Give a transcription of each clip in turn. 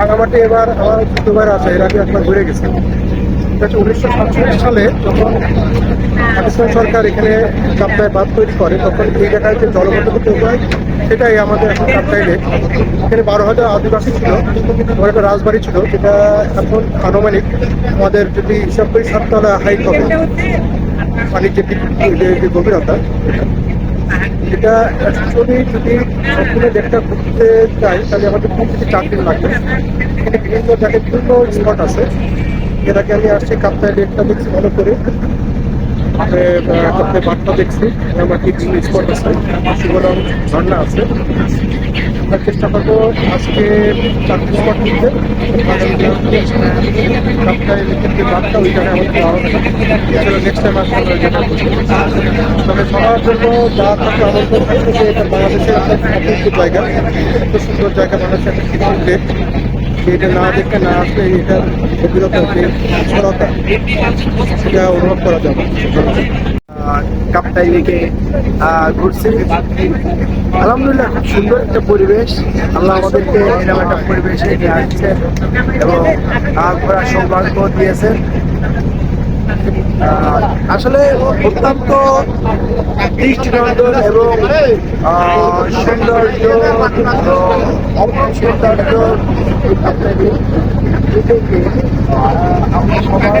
ভাঙামাটি এবার আমার দুবার আছে, এর আগে একবার ঘুরে গেছে। উনিশশো সাতচল্লিশ সালে যখন পাকিস্তান সরকার এখানে কাপ্তায় বাঁধ তৈরি করে, তখন এই জায়গায় যে জলবদ্ধ উপায় সেটাই আমাদের এখন কাপ্তাই লেক এখানে বারো হাজার আদিবাসী ছিল এবং একটা রাজবাড়ি ছিল, যেটা এখন আনুমানিক আমাদের যদি হিসাব করি, সাততলা হাইট হবে পানির গভীরতা। এটা অ্যাকচুয়ালি যদি সম্পূর্ণ ডেটটা ঘুরতে চাই, তাহলে আমাদের তিন থেকে চার দিন লাগবে। এখানে বিভিন্ন জায়গায় বিভিন্ন স্পট আছে। এর আগে আমি আসছি কাপ্তায় ডেটটা দেখছি ভালো করে। কাপ্তায় বাটটা দেখছি। আমার কিছু স্পট আছে। সুবরং ঝর্ণা আছে। আমরা চেষ্টা করব। আজকে চারটি স্পট নিতে লেকের যে বাটটা ওই জায়গায় আমাদের হবে এছাড়া নেক্সট টাইম আসলে জায়গায় বসবো। তবে সবার জন্য যা থাকলে আমন্ত্রণ থাকবে যে এটা বাংলাদেশের একটা জায়গা। এত সুন্দর জায়গা বাংলাদেশের একটা কিছু এটা না দেখে না আসলে গভীরতা যে সরলতা সেটা অনুভব করা যাবে। কাপ্তাই লেকে আলহামদুলিল্লাহ, খুব সুন্দর একটা পরিবেশ। আল্লাহ আমাদেরকে এরকম একটা পরিবেশে নিয়ে আসছেন এবং ঘোরার সৌভাগ্য দিয়েছেন আসলে অত্যন্ত দৃষ্টিনন্দন এবং সৌন্দর্য সৌন্দর্য আমরা সবাই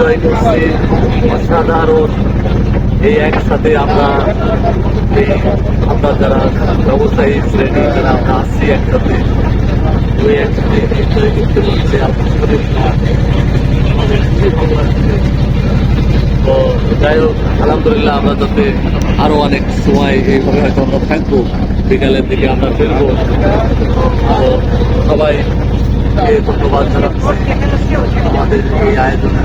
এনজয় করছি। অসাধারণ। এই একসাথে আমরা আমরা যারা ব্যবসায়ী শ্রেণি, যারা আমরা আসছি একসাথে, ওই একসাথে এনজয় তো যাই হোক, আলহামদুলিল্লাহ আমরা যাতে আরও অনেক সময় এইভাবে হয়তো আমরা থাকব। বিকালের দিকে আমরা ফিরবো। সবাই ধন্যবাদ জানাচ্ছি। আমাদের এই আয়োজনের